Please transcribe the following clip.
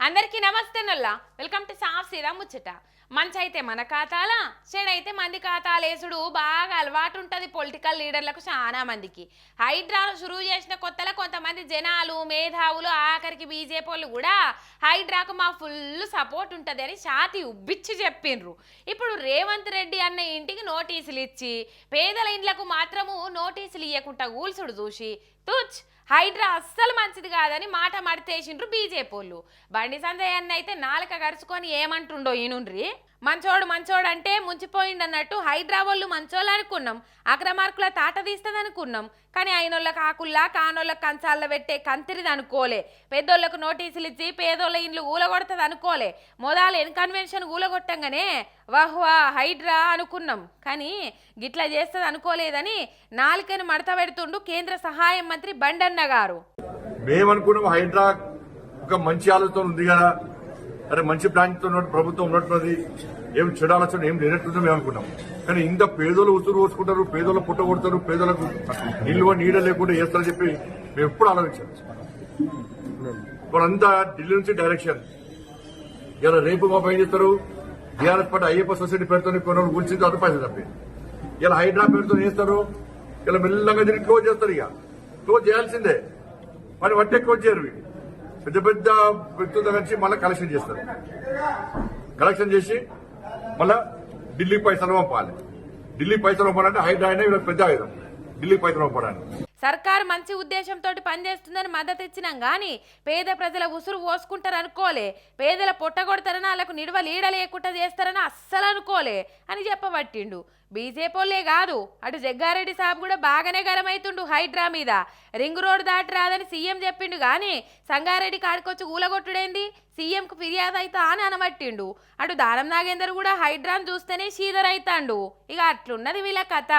అందరికీ నమస్తే నొల్లా. Welcome to సాఫ్ సీదా ముచ్చట. మంచి అయితే మన ఖాతాల చెడైతే మంది ఖాతాలు వేసుడు బాగా అలవాటు ఉంటుంది పొలిటికల్ లీడర్లకు చాలా మందికి. హైడ్రాలు షురువు చేసిన కొత్తలో కొంతమంది జనాలు మేధావులు ఆఖరికి బీజేపీ వాళ్ళు కూడా హైడ్రాకు మా ఫుల్ సపోర్ట్ ఉంటుంది అని ఛాతి ఉబ్బిచ్చి చెప్పిండ్రు ఇప్పుడు రేవంత్ రెడ్డి అన్న ఇంటికి నోటీసులు ఇచ్చి పేదల ఇండ్లకు మాత్రము నోటీసులు ఇవ్వకుండా ఊల్సుడు చూసి తుచ్. హైడ్రా అస్సలు మంచిది కాదని మాట మడితేసిండ్రు బీజేపీ వాళ్ళు. బండి సంజయ్ అన్న అయితే నాలుక గరుచుకొని ఏమంటుండో ఈనుండ్రి. మంచోడు మంచోడు అంటే ముంచిపోయిండు అన్నట్టు హైడ్రా వాళ్ళు మంచోళ్ళు అనుకున్నాం. అగ్రమార్కుల తాట తీస్తుంది అనుకున్నాం కానీ అయినోళ్ళకి ఆకుల్లా కానోళ్ళకి కంచాల్లో పెట్టే కంతిరిది అనుకోలే. పెద్దోళ్ళకు నోటీసులు ఇచ్చి పేదోళ్ళ ఇండ్లు ఊలగొడుతుంది అనుకోలే మొదలు ఇన్కన్వెన్షన్ ఊలగొట్టంగానే వాహ్వా హైడ్రా అనుకున్నాం. కానీ గిట్లా చేస్తుంది అనుకోలేదని నాలుకను మడత పెడుతుండు కేంద్ర సహాయం మంత్రి బండన్న గారు. మేమనుకున్నాం హైడ్రా ఒక మంచి ఆలోచన ఉంది కదా. అరే మంచి ప్లాన్ ఉన్నట్టు ప్రభుత్వం ఉన్నట్టున్నది ఏం చెడు ఆలోచన ఏం లేనట్టుందో మేము అనుకున్నాం కానీ ఇంత పేదోళ్ళు ఉసురు పోసుకుంటారు పేదోళ్ళు పుట్ట కొడతారు పేదలకు నిల్వ నీడ లేకుండా చేస్తారని చెప్పి మేము ఎప్పుడు ఆలోచించాం ఇప్పుడంతా ఢిల్లీ నుంచి డైరెక్షన్ ఇలా రేపు మా పని చేస్తారు? బీఆర్ఎస్ పార్టీ అయ్యప్ప సొసైటీ పేరుతో కొన్ని గురించి అటు పైసలు తప్పి. ఇలా హైడ్రా పేరుతో చేస్తారు. ఇలా మెల్లగా దీన్ని క్లోజ్ చేస్తారు ఇక. క్లోజ్ చేయాల్సిందే. మరి వడ్డే క్లోజ్ చేయరు. పెద్ద పెద్ద వ్యక్తుల నుంచి మళ్ళీ కలెక్షన్ చేస్తారు. కలెక్షన్ చేసి మళ్ళా ఢిల్లీ పైసలు పంపాలి. ఢిల్లీ పైసలు పంపాలంటే హైడ్రా అయినా పెద్ద ఆయుధం. ఢిల్లీ పైసలు పంపడానికి సర్కారు మంచి ఉద్దేశంతో పనిచేస్తుందని మద్దతు ఇచ్చినాం కానీ పేద ప్రజల ఉసురు పోసుకుంటారు అనుకోలే పేదల పొట్టగొడతారని వాళ్ళకు నిడవ లీడ లేకుండా చేస్తారని అస్సలు అనుకోలే అని చెప్పబట్టిండు. బీజేపీలే కాదు అటు జగ్గారెడ్డి సాబ్ కూడా బాగానే గరమైతుండు హైడ్రా మీద. రింగ్ రోడ్ దాటి రాదని సీఎం చెప్పిండు కానీ సంగారెడ్డి కాడికొచ్చి ఊలగొట్టుడేంది? సీఎంకు ఫిర్యాదు అవుతా అని అనబట్టిండు. అటు దానం నాగేందర్ కూడా హైడ్రాను చూస్తేనే షీదర్ అవుతాండు ఇక అట్లున్నది వీళ్ళ కథ.